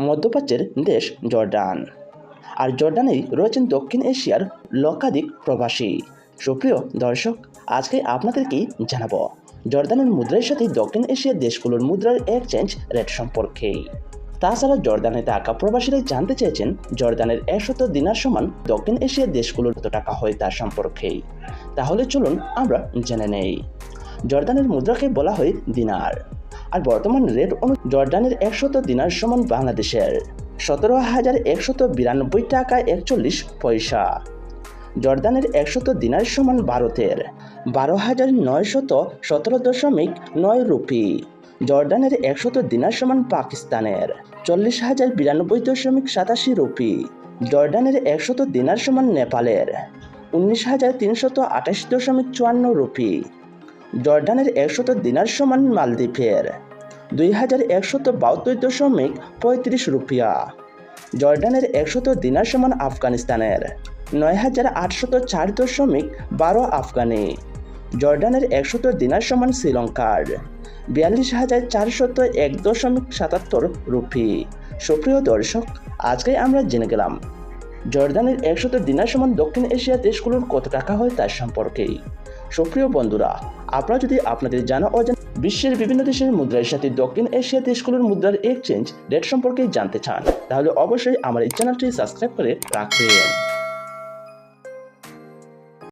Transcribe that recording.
মধ্যপ্রাচ্যের দেশ জর্ডান। আর জর্ডানেই রয়েছেন দক্ষিণ এশিয়ার লক্ষাধিক প্রবাসী। সুপ্রিয় দর্শক, আজকে আপনাদেরকেই জানাব, জর্ডানের মুদ্রার সাথে দক্ষিণ এশিয়ার দেশগুলোর মুদ্রার এক্সচেঞ্জ রেট সম্পর্কে। তাছাড়া জর্দানে থাকা প্রবাসীরা জানতে চেয়েছেন জর্দানের একশত দিনার সমান দক্ষিণ এশিয়ার দেশগুলোর কত টাকা হয় তার সম্পর্কে। তাহলে চলুন আমরা জেনে নেই। জর্দানের মুদ্রাকে বলা হয় দিনার। আর বর্তমান রেট অনু জর্ডানের একশত দিনার সমান বাংলাদেশের। সতেরো হাজার একশত বিরানব্বই টাকা একচল্লিশ পয়সা। জর্দানের একশত দিনার সমান ভারতের। বারো হাজার নয়শত সতেরো দশমিক নয় রুপি। জর্ডানের একশত দিনার সমান পাকিস্তানের। চল্লিশ হাজার বিরানব্বই দশমিক সাতাশি রুপি। জর্ডানের একশত দিনার সমান নেপালের। উনিশ হাজার তিনশত আঠাশ দশমিক চুয়ান্ন রুপি। জর্ডানের একশত দিনার সমান মালদ্বীপের। দুই হাজার একশত বাহাত্তর দশমিক পঁয়ত্রিশ রুপিয়া। জর্ডানের একশত দিনার সমান আফগানিস্তানের। নয় হাজার আটশত চার দশমিক বারো আফগানি। জর্ডানের একশত দিনার সমান শ্রীলঙ্কার। বিয়াল্লিশ হাজার চারশত এক দশমিক সাতাত্তর রুপি। সুপ্রিয় দর্শক, আজকে আমরা জেনে গেলাম, জর্ডানের একশত দিনার সমান দক্ষিণ এশিয়া দেশগুলোর কত টাকা হয় তার সম্পর্কেই সুপ্রিয় বন্ধুরা, আপনারা যদি আপনাদের জানা অজানা বিশ্বের বিভিন্ন দেশের মুদ্রার সাথে দক্ষিণ এশিয়া দেশগুলোর মুদ্রার এক্সচেঞ্জ রেট সম্পর্কে জানতে চান, তাহলে অবশ্যই আমার এই চ্যানেলটি সাবস্ক্রাইব করে রাখবেন।